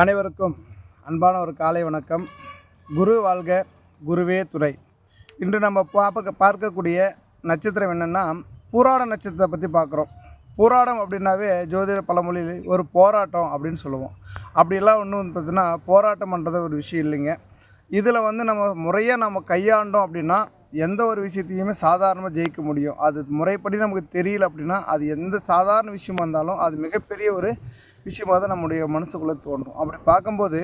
அனைவருக்கும் அன்பான ஒரு காலை வணக்கம். குரு வாழ்க குருவே துறை. இன்று நம்ம பார்க்க பார்க்கக்கூடிய நட்சத்திரம் என்னென்னா பூராட நட்சத்திரத்தை பற்றி பார்க்குறோம். பூராடம் அப்படின்னாவே ஜோதிட பழமொழியில் ஒரு போராட்டம் அப்படின்னு சொல்லுவோம். அப்படிலாம் ஒன்று வந்து பார்த்தீங்கன்னா போராட்டம் பண்ணுறது ஒரு விஷயம் இல்லைங்க. இதில் வந்து நம்ம முறையாக நம்ம கையாண்டோம் அப்படின்னா எந்த ஒரு விஷயத்தையுமே சாதாரணமாக ஜெயிக்க முடியும். அது முறைப்படி நமக்கு தெரியல அப்படின்னா அது எந்த சாதாரண விஷயம் வந்தாலும் அது மிகப்பெரிய ஒரு விஷயமாக தான் நம்முடைய மனசுக்குள்ளே தோன்றும். அப்படி பார்க்கும்போது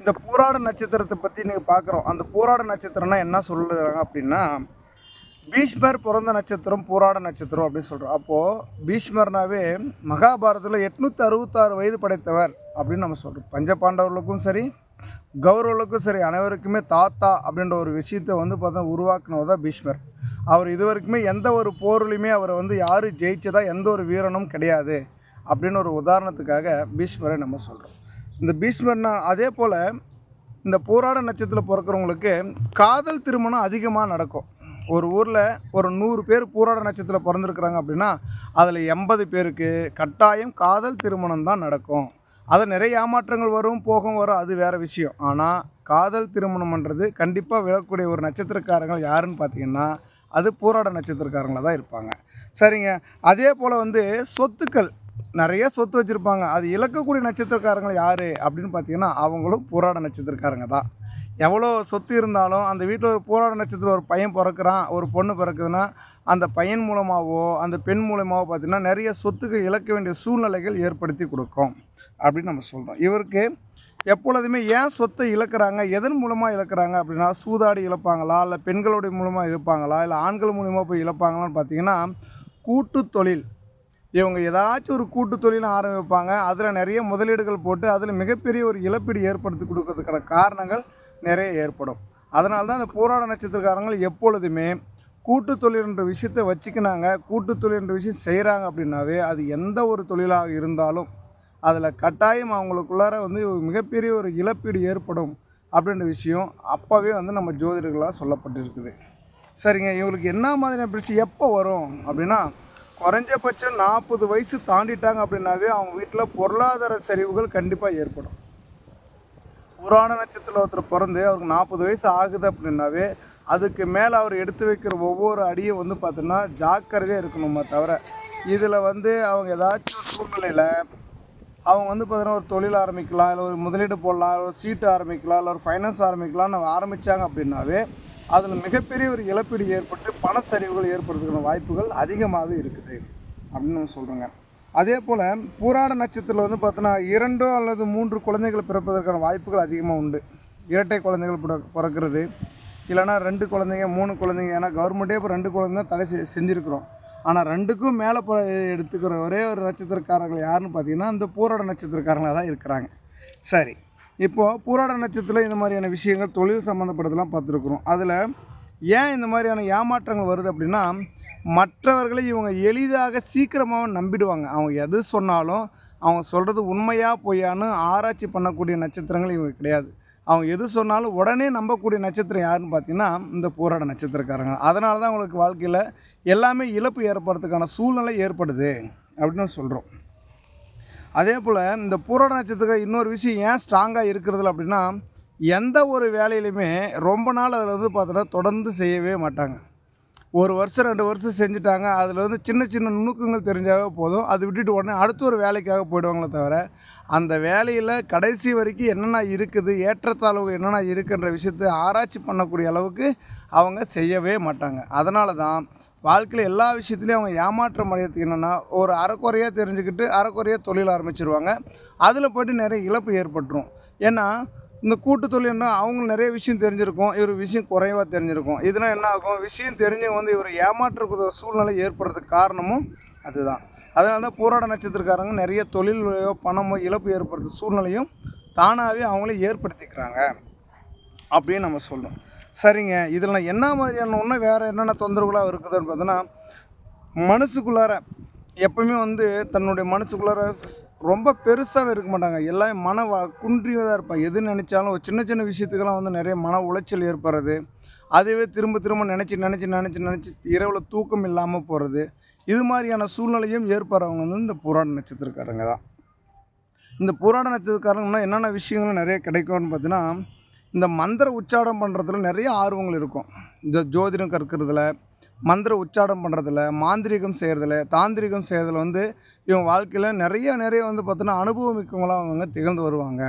இந்த பூராட நட்சத்திரத்தை பற்றி நீங்கள் பார்க்குறோம். அந்த பூராட நட்சத்திரம்னா என்ன சொல்லுறாங்க அப்படின்னா பீஷ்மர் பிறந்த நட்சத்திரம் பூராட நட்சத்திரம் அப்படின்னு சொல்கிறோம் அப்போது பீஷ்மர்னாவே மகாபாரதத்தில் எட்நூற்றி அறுபத்தாறு வயது படைத்தவர் அப்படின்னு நம்ம சொல்கிறோம் பஞ்ச பாண்டவர்களுக்கும் சரி கௌரவர்களுக்கும் சரி அனைவருக்குமே தாத்தா அப்படின்ற ஒரு விஷயத்தை வந்து பார்த்தா உருவாக்குனவர் தான் பீஷ்மர். அவர் இது வரைக்குமே எந்த ஒரு போர்லையுமே அவரை வந்து யார் ஜெயிச்சதா எந்த ஒரு வீரனும் கிடையாது. அப்படின்னு ஒரு உதாரணத்துக்காக பீஷ்மரை நம்ம சொல்கிறோம் இந்த பீஷ்மர்னா அதே போல் இந்த போராட நட்சத்திரத்தில் பிறக்கிறவங்களுக்கு காதல் திருமணம் அதிகமாக நடக்கும். ஒரு ஊரில் ஒரு நூறு பேர் பூராட நட்சத்திரத்தில் பிறந்திருக்கிறாங்க அப்படின்னா அதில் எண்பது பேருக்கு கட்டாயம் காதல் திருமணம் தான் நடக்கும். அது நிறைய ஏமாற்றங்கள் வரும் போகும் வரும் அது வேறு விஷயம். ஆனால் காதல் திருமணம்ன்றது கண்டிப்பாக விழக்கூடிய ஒரு நட்சத்திரக்காரங்கள் யாருன்னு பார்த்தீங்கன்னா அது பூராட நட்சத்திரக்காரங்களாக தான் இருப்பாங்க. சரிங்க. அதே போல் வந்து சொத்துக்கள். நிறைய சொத்து வச்சுருப்பாங்க. அது இழக்கக்கூடிய நட்சத்திரக்காரங்க யார்? அப்படின்னு பார்த்தீங்கன்னா அவங்களும் போராட நட்சத்திரக்காரங்க தான். எவ்வளோ சொத்து இருந்தாலும் அந்த வீட்டில் ஒரு போராட நட்சத்திரம் ஒரு பையன் பிறக்கிறான் ஒரு பொண்ணு பிறக்குதுன்னா அந்த பையன் மூலமாகவோ அந்த பெண் மூலமாகவோ பார்த்தீங்கன்னா நிறைய சொத்துக்கு இழக்க வேண்டிய சூழ்நிலைகள் ஏற்படுத்தி கொடுக்கும் அப்படின்னு நம்ம சொல்கிறோம் இவருக்கு எப்பொழுதுமே ஏன் சொத்தை இழக்கிறாங்க? எதன் மூலமாக இழக்கிறாங்க அப்படின்னா சூதாடி இழப்பாங்களா? இல்லை பெண்களுடைய மூலமாக இழப்பாங்களா? இல்லை ஆண்கள் மூலிமா போய் இழப்பாங்களான்னு பார்த்தீங்கன்னா கூட்டு தொழில் இவங்க ஏதாச்சும் ஒரு கூட்டு தொழில் ஆரம்பிப்பாங்க அதில் நிறைய முதலீடுகள் போட்டு அதில் மிகப்பெரிய ஒரு இழப்பீடு ஏற்படுத்தி கொடுக்கறதுக்கான காரணங்கள் நிறைய ஏற்படும். அதனால தான் அந்த போராட நட்சத்திரக்காரங்கள் எப்பொழுதுமே கூட்டு தொழில்ன்ற விஷயத்தை வச்சுக்கினாங்க கூட்டு தொழில்ன்ற விஷயம் செய்கிறாங்க அப்படின்னாவே அது எந்த ஒரு தொழிலாக இருந்தாலும் அதில் கட்டாயம் அவங்களுக்குள்ளார வந்து மிகப்பெரிய ஒரு இழப்பீடு ஏற்படும் அப்படின்ற விஷயம் அப்போவே வந்து நம்ம ஜோதிடர்களாக சொல்லப்பட்டிருக்குது. சரிங்க இவங்களுக்கு என்ன மாதிரியான பிரச்சனை எப்போ வரும் அப்படின்னா குறைஞ்சபட்சம் நாற்பது வயசு தாண்டிட்டாங்க அப்படின்னாவே அவங்க வீட்டில் பொருளாதார சரிவுகள் கண்டிப்பாக ஏற்படும். புராண நட்சத்திரத்தில் ஒருத்தர் பிறந்து அவருக்கு நாற்பது வயசு ஆகுது அப்படின்னாவே அதுக்கு மேலே அவர் எடுத்து வைக்கிற ஒவ்வொரு அடியும் வந்து பார்த்தோன்னா ஜாக்கிரதையாக இருக்கணுமா தவிர இதில் வந்து அவங்க ஏதாச்சும் சூழ்நிலையில் அவங்க வந்து பார்த்தீங்கன்னா ஒரு தொழில் ஆரம்பிக்கலாம் இல்லை ஒரு முதலீடு போடலாம் இல்லை ஒரு சீட்டு ஆரம்பிக்கலாம் இல்லை ஒரு ஃபைனான்ஸ் ஆரம்பிக்கலாம்னு ஆரம்பித்தாங்க அப்படின்னாவே அதில் மிகப்பெரிய ஒரு இழப்பீடு ஏற்பட்டு பணச்சரிவுகள் ஏற்படுறதுக்கான வாய்ப்புகள் அதிகமாக இருக்குது அப்படின்னு சொல்கிறேங்க அதே போல் பூராட நட்சத்திரத்தில் வந்து பார்த்தோன்னா இரண்டோ அல்லது மூன்று குழந்தைகள் பிறப்பதற்கான வாய்ப்புகள் அதிகமாக உண்டு. இரட்டை குழந்தைகள் பிற பிறக்கிறது. இல்லைனா ரெண்டு குழந்தைங்க மூணு குழந்தைங்க. ஏன்னா கவர்மெண்ட்டே இப்போ ரெண்டு குழந்தை தடை செ செஞ்சுருக்குறோம். ஆனால் ரெண்டுக்கும் மேலே போ எடுத்துக்கிற ஒரே ஒரு நட்சத்திரக்காரர்கள் யாருன்னு பார்த்தீங்கன்னா இந்த பூராட நட்சத்திரக்காரங்களாக தான் இருக்கிறாங்க. சரி. இப்போது பூராட நட்சத்திரத்தில் இந்த மாதிரியான விஷயங்கள் தொழில் சம்மந்தப்பட்டதெல்லாம் பார்த்துருக்குறோம். அதில் ஏன் இந்த மாதிரியான ஏமாற்றங்கள் வருது அப்படின்னா மற்றவர்களை இவங்க எளிதாக சீக்கிரமாக நம்பிடுவாங்க. அவங்க எது சொன்னாலும் அவங்க சொல்கிறது உண்மையாக பொய்யான்னு ஆராய்ச்சி பண்ணக்கூடிய நட்சத்திரங்கள் இவங்க கிடையாது. அவங்க எது சொன்னாலும் உடனே நம்பக்கூடிய நட்சத்திரம் யாருன்னு பார்த்தீங்கன்னா இந்த போராட நட்சத்திரக்காரங்க. அதனால தான் அவங்களுக்கு வாழ்க்கையில் எல்லாமே இழப்பு ஏற்படுறதுக்கான சூழ்நிலை ஏற்படுது அப்படின்னு சொல்கிறோம் அதே போல் இந்த பூர நட்சத்திரத்துக்கு இன்னொரு விஷயம் ஏன் ஸ்ட்ராங்காக இருக்கிறதுல அப்படின்னா எந்த ஒரு வேலையிலையுமே ரொம்ப நாள் அதில் வந்து பார்த்தோன்னா தொடர்ந்து செய்யவே மாட்டாங்க. ஒரு வருஷம் ரெண்டு வருஷம் செஞ்சுட்டாங்க அதில் வந்து சின்ன சின்ன நுணுக்கங்கள் தெரிஞ்சாவே போதும். அது விட்டுட்டு உடனே அடுத்த ஒரு வேலைக்காக போயிடுவாங்களே தவிர அந்த வேலையில் கடைசி வரைக்கும் என்னென்ன இருக்குது ஏற்றத்தாழ்வு என்னென்ன இருக்குன்ற விஷயத்தை ஆராய்ச்சி பண்ணக்கூடிய அளவுக்கு அவங்க செய்யவே மாட்டாங்க. அதனால தான் வாழ்க்கையில் எல்லா விஷயத்துலையும் அவங்க ஏமாற்றம் அடையிறதுக்கு என்னென்னா ஒரு அறக்குறையாக தெரிஞ்சுக்கிட்டு அறக்குறையாக தொழில் ஆரம்பிச்சிருவாங்க. அதில் போய்ட்டு நிறைய இழப்பு ஏற்பட்டுரும். ஏன்னா இந்த கூட்டு தொழில்னா அவங்களுக்கு நிறைய விஷயம் தெரிஞ்சிருக்கும். இவர் விஷயம் குறைவாக தெரிஞ்சிருக்கும். இதனால் என்ன ஆகும்? விஷயம் தெரிஞ்சவங்க வந்து இவர் ஏமாற்றக்கூடிய சூழ்நிலை ஏற்படுறதுக்கு காரணமும் அதுதான். அதனால தான் போராட நட்சத்திரக்காரங்க நிறைய தொழிலையோ பணமோ இழப்பு ஏற்படுற சூழ்நிலையும் தானாகவே அவங்களே ஏற்படுத்திக்கிறாங்க. அப்படின்னு நம்ம சொல்லணும். சரிங்க. இதில் என்ன மாதிரியான ஒன்று வேறு என்னென்ன தொந்தரவுகளாக இருக்குதுன்னு பார்த்தோன்னா மனசுக்குள்ளார எப்பவுமே வந்து தன்னுடைய மனசுக்குள்ளார ரொம்ப பெருசாகவே இருக்க மாட்டாங்க. எல்லாம் மன குன்றியதாக இருப்பாங்க. எது நினச்சாலும் ஒரு சின்ன சின்ன விஷயத்துக்கெல்லாம் வந்து நிறைய மன உளைச்சல் ஏற்படுறது. அதுவே திரும்ப திரும்ப நினச்சி நினச்சி நினச்சி நினச்சி இரவில் தூக்கம் இல்லாமல் போகிறது இது மாதிரியான சூழ்நிலையும் ஏற்படுறவங்க வந்து இந்த புராண நட்சத்திரக்காரங்க தான். இந்த பூராட நட்சத்திரக்காரங்கன்னா என்னென்ன விஷயங்கள் நிறைய கிடைக்கும்னு பார்த்தீங்கன்னா இந்த மந்திர உச்சாடம் பண்ணுறதுல நிறைய ஆர்வங்கள் இருக்கும். இந்த ஜோதிடம் கற்கிறதுல மந்திர உச்சாடம் பண்ணுறதுல மாந்திரிகம் செய்கிறதுல தாந்திரிகம் செய்கிறதுல வந்து இவங்க வாழ்க்கையில் நிறைய நிறைய வந்து பார்த்தோன்னா அனுபவமிக்கவங்களாக அவங்க திகழ்ந்து வருவாங்க.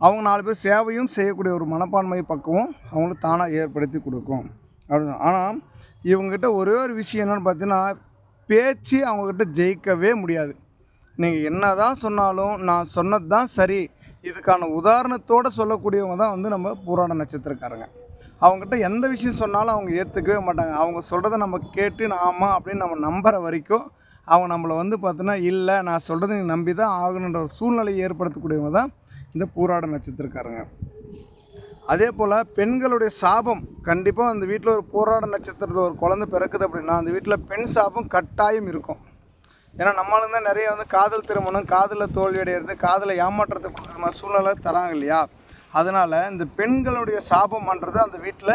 அவங்க நாலு பேர் சேவையும் செய்யக்கூடிய ஒரு மனப்பான்மை பக்குவம் அவங்களுக்கு தானாக ஏற்படுத்தி கொடுக்கும். அப்படின்னு ஆனால் இவங்ககிட்ட ஒரே ஒரு விஷயம் என்னென்னு பார்த்தீங்கன்னா பேச்சு அவங்கக்கிட்ட ஜெயிக்கவே முடியாது. நீங்கள் என்ன தான் சொன்னாலும் நான் சொன்னது தான் சரி இதுக்கான உதாரணத்தோடு சொல்லக்கூடியவங்க தான் வந்து நம்ம புராண நட்சத்திரக்காரங்க. அவங்ககிட்ட எந்த விஷயம் சொன்னாலும் அவங்க ஏற்றுக்கவே மாட்டாங்க. அவங்க சொல்கிறத நம்ம கேட்டு நாம அப்படின்னு நம்ம நம்புகிற வரைக்கும் அவங்க நம்மளை வந்து பார்த்தோன்னா இல்லை நான் சொல்கிறத நீ நம்பி தான் ஆகணுன்ற ஒரு சூழ்நிலையை ஏற்படுத்தக்கூடியவங்க தான் இந்த பூராட நட்சத்திரக்காரங்க. அதே போல் பெண்களுடைய சாபம் கண்டிப்பாக அந்த வீட்டில் ஒரு போராட நட்சத்திரத்தில் ஒரு குழந்தை பிறக்குது அப்படின்னா அந்த வீட்டில் பெண் சாபம் கட்டாயம் இருக்கும். ஏன்னா நம்மளும் தான் நிறைய வந்து காதல் திருமணம் காதலில் தோல்வி அடைகிறது காதலை ஏமாற்றத்துக்கு கொடுக்குற மாதிரி சூழ்நிலை தராங்க இல்லையா? அதனால் இந்த பெண்களுடைய சாபம்ன்றது அந்த வீட்டில்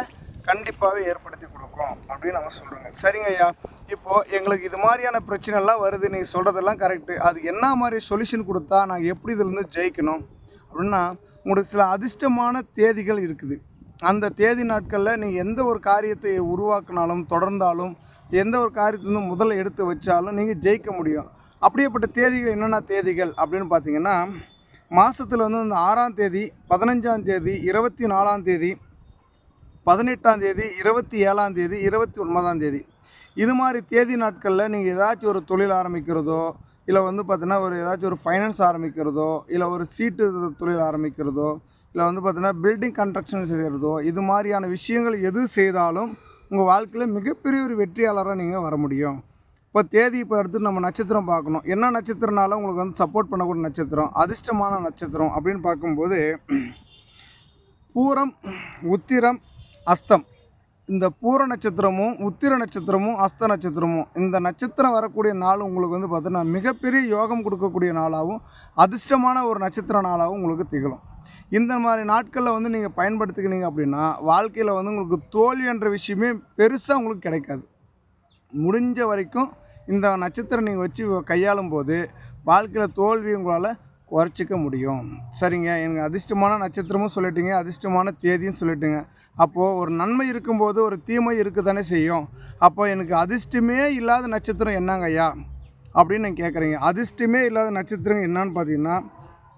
கண்டிப்பாகவே ஏற்படுத்தி கொடுக்கும் அப்படின்னு நம்ம சொல்கிறோங்க சரிங்க ஐயா. இப்போது எங்களுக்கு இது மாதிரியான பிரச்சனைலாம் வருது. நீங்கள் சொல்கிறதெல்லாம் கரெக்டு அது என்ன மாதிரி சொல்யூஷன் கொடுத்தா நாங்கள் எப்படி இதுலேருந்து ஜெயிக்கணும்? அப்படின்னா உங்களுக்கு சில அதிர்ஷ்டமான தேதிகள் இருக்குது. அந்த தேதி நாட்களில் நீங்கள் எந்த ஒரு காரியத்தை உருவாக்கினாலும் தொடர்ந்தாலும் எந்த ஒரு காரியத்திலிருந்து முதல்ல எடுத்து வச்சாலும் நீங்கள் ஜெயிக்க முடியும். அப்படியேப்பட்ட தேதிகள் என்னென்ன தேதிகள் அப்படின்னு பார்த்தீங்கன்னா மாதத்தில் வந்து இந்த ஆறாம் தேதி பதினஞ்சாம் தேதி இருபத்தி நாலாம் தேதி பதினெட்டாம் தேதி இருபத்தி ஏழாம் தேதி இருபத்தி ஒன்பதாம் தேதி. இது மாதிரி தேதி நாட்களில் நீங்கள் ஏதாச்சும் ஒரு தொழில் ஆரம்பிக்கிறதோ இல்லை வந்து பார்த்தீங்கன்னா ஒரு ஏதாச்சும் ஒரு ஃபைனான்ஸ் ஆரம்பிக்கிறதோ இல்லை ஒரு சீட்டு தொழில் ஆரம்பிக்கிறதோ இல்லை வந்து பார்த்தீங்கன்னா பில்டிங் கன்ஸ்ட்ரக்ஷன் செய்கிறதோ இது மாதிரியான விஷயங்கள் எது செய்தாலும் உங்கள் வாழ்க்கையில் மிகப்பெரிய ஒரு வெற்றியாளராக நீங்கள் வர முடியும். இப்போ தேதி இப்போ எடுத்து நம்ம நட்சத்திரம் பார்க்கணும். என்ன நட்சத்திரனால உங்களுக்கு வந்து சப்போர்ட் பண்ணக்கூடிய நட்சத்திரம்? அதிர்ஷ்டமான நட்சத்திரம் அப்படின்னு பார்க்கும்போது பூரம் உத்திரம் அஸ்தம். இந்த பூர நட்சத்திரமும் உத்திர நட்சத்திரமும் அஸ்த நட்சத்திரமும் இந்த நட்சத்திரம் வரக்கூடிய நாள் உங்களுக்கு வந்து பார்த்தோன்னா மிகப்பெரிய யோகம் கொடுக்கக்கூடிய நாளாகவும் அதிர்ஷ்டமான ஒரு நட்சத்திர நாளாகவும் உங்களுக்கு திகழும். இந்த மாதிரி நாட்களில் வந்து நீங்கள் பயன்படுத்திக்கினீங்க அப்படின்னா வாழ்க்கையில் வந்து உங்களுக்கு தோல்வி என்ற விஷயமே பெருசாக உங்களுக்கு கிடைக்காது. முடிஞ்ச வரைக்கும் இந்த நட்சத்திரம் நீங்கள் வச்சு கையாளும் போது வாழ்க்கையில் தோல்வி உங்களால் குறைச்சிக்க முடியும். சரிங்க. எனக்கு அதிர்ஷ்டமான நட்சத்திரமும் சொல்லிட்டீங்க அதிர்ஷ்டமான தேதியும் சொல்லிட்டீங்க. அப்போது ஒரு நன்மை இருக்கும்போது ஒரு தீமை இருக்க தானே செய்யும். அப்போ எனக்கு அதிர்ஷ்டமே இல்லாத நட்சத்திரம் என்னங்க ஐயா? அப்படின்னு நான் கேட்குறீங்க அதிர்ஷ்டமே இல்லாத நட்சத்திரம் என்னன்னு பார்த்தீங்கன்னா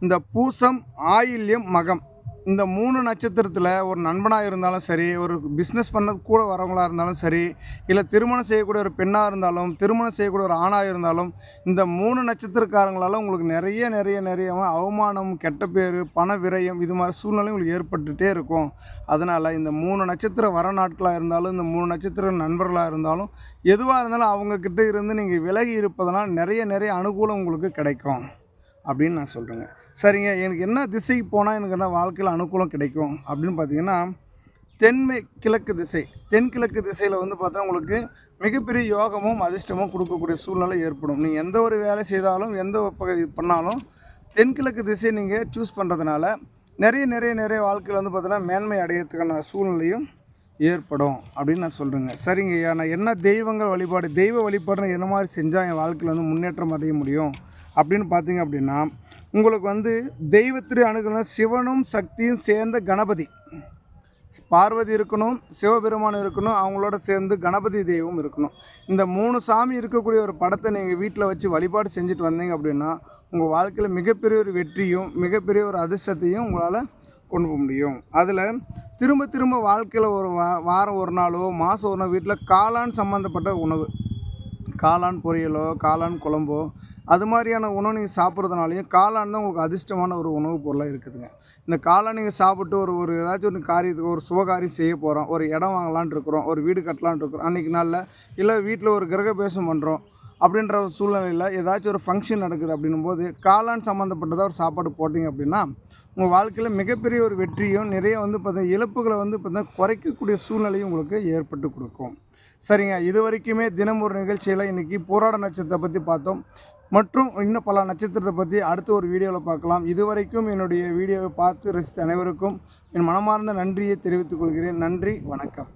இந்த பூசம் ஆயில்யம் மகம். இந்த மூணு நட்சத்திரத்தில் ஒரு நண்பனாக இருந்தாலும் சரி ஒரு பிஸ்னஸ் பண்ணது கூட வரவங்களாக இருந்தாலும் சரி இல்லை திருமணம் செய்யக்கூடிய ஒரு பெண்ணாக இருந்தாலும் திருமணம் செய்யக்கூடிய ஒரு ஆணாக இருந்தாலும் இந்த மூணு நட்சத்திரக்காரங்களால் உங்களுக்கு நிறைய நிறைய நிறைய அவமானம் கெட்ட பேர் பண விரயம் இது மாதிரி சூழ்நிலை உங்களுக்கு ஏற்பட்டுகிட்டே இருக்கும். அதனால் இந்த மூணு நட்சத்திரம் வர நாட்களாக இருந்தாலும் இந்த மூணு நட்சத்திர நண்பர்களாக இருந்தாலும் எதுவாக இருந்தாலும் அவங்கக்கிட்ட இருந்து நீங்கள் விலகி இருப்பதனால் நிறைய நிறைய அனுகூலம் உங்களுக்கு கிடைக்கும். அப்படின்னு நான் சொல்கிறேங்க சரிங்க எனக்கு என்ன திசைக்கு போனால் எனக்கு என்ன வாழ்க்கையில் அனுகூலம் கிடைக்கும் அப்படின்னு பார்த்தீங்கன்னா தென்மை கிழக்கு திசை. தென்கிழக்கு திசையில் வந்து பார்த்தா உங்களுக்கு மிகப்பெரிய யோகமும் அதிர்ஷ்டமும் கொடுக்கக்கூடிய சூழ்நிலை ஏற்படும். நீங்கள் எந்த ஒரு வேலை செய்தாலும் எந்த பண்ணாலும் தென்கிழக்கு திசையை நீங்கள் சூஸ் பண்ணுறதுனால நிறைய நிறைய நிறைய வாழ்க்கையில் வந்து பார்த்தீங்கன்னா மேன்மை அடையிறதுக்கான சூழ்நிலையும் ஏற்படும் அப்படின்னு நான் சொல்கிறேங்க சரிங்க ஐயா நான் என்ன தெய்வங்கள் வழிபாடு தெய்வ வழிபாடுன்னு என்ன மாதிரி செஞ்சால் என் வாழ்க்கையில் வந்து முன்னேற்றம் அடைய முடியும்? அப்படின்னு பார்த்தீங்க அப்படின்னா உங்களுக்கு வந்து தெய்வத்துடைய அணுகணும் சிவனும் சக்தியும் சேர்ந்த கணபதி. பார்வதி இருக்கணும் சிவபெருமான் இருக்கணும் அவங்களோட சேர்ந்து கணபதி தெய்வம் இருக்கணும். இந்த மூணு சாமி இருக்கக்கூடிய ஒரு படத்தை நீங்கள் வீட்டில் வச்சு வழிபாடு செஞ்சுட்டு வந்தீங்க அப்படின்னா உங்கள் வாழ்க்கையில் மிகப்பெரிய ஒரு வெற்றியும் மிகப்பெரிய ஒரு அதிர்ஷ்டத்தையும் உங்களால் கொண்டு போக முடியும். அதில் திரும்ப திரும்ப வாழ்க்கையில் ஒரு வா வாரம் ஒரு நாளோ மாதம் ஒரு நாள் வீட்டில் காளான் சம்மந்தப்பட்ட உணவு. காளான் பொரியலோ காளான் குழம்போ அது மாதிரியான உணவு நீங்கள் சாப்பிட்றதுனாலையும் காளான் தான் உங்களுக்கு அதிர்ஷ்டமான ஒரு உணவுப் பொருளாக இருக்குதுங்க. இந்த காளான் நீங்கள் சாப்பிட்டு ஒரு ஒரு ஏதாச்சும் ஒரு காரியத்துக்கு ஒரு சுபகாரியம் செய்ய போகிறோம் ஒரு இடம் வாங்கலான் இருக்கிறோம். ஒரு வீடு கட்டலான் இருக்கிறோம். அன்றைக்கி நாளில் இல்லை வீட்டில் ஒரு கிரகபேசம் பண்ணுறோம் அப்படின்ற ஒரு சூழ்நிலையில் ஏதாச்சும் ஒரு ஃபங்க்ஷன் நடக்குது அப்படின்னும் போது காளான் சம்மந்தப்பட்டதாக ஒரு சாப்பாடு போட்டிங்க அப்படின்னா உங்கள் வாழ்க்கையில் மிகப்பெரிய ஒரு வெற்றியும் நிறைய வந்து பார்த்திங்கன்னா இழப்புகளை வந்து பார்த்திங்கன்னா குறைக்கக்கூடிய சூழ்நிலையும் உங்களுக்கு ஏற்பட்டு கொடுக்கும். சரிங்க. இது வரைக்குமே தினம் ஒரு நிகழ்ச்சியில் இன்றைக்கி போராட நட்சத்திரத்தை பற்றி பார்த்தோம். மற்றும் இன்னும் பல நட்சத்திரத்தை பற்றி அடுத்த ஒரு வீடியோவில் பார்க்கலாம். இதுவரைக்கும் என்னுடைய வீடியோவை பார்த்து ரசித்த அனைவருக்கும் என் மனமார்ந்த நன்றியை தெரிவித்துக் கொள்கிறேன். நன்றி வணக்கம்.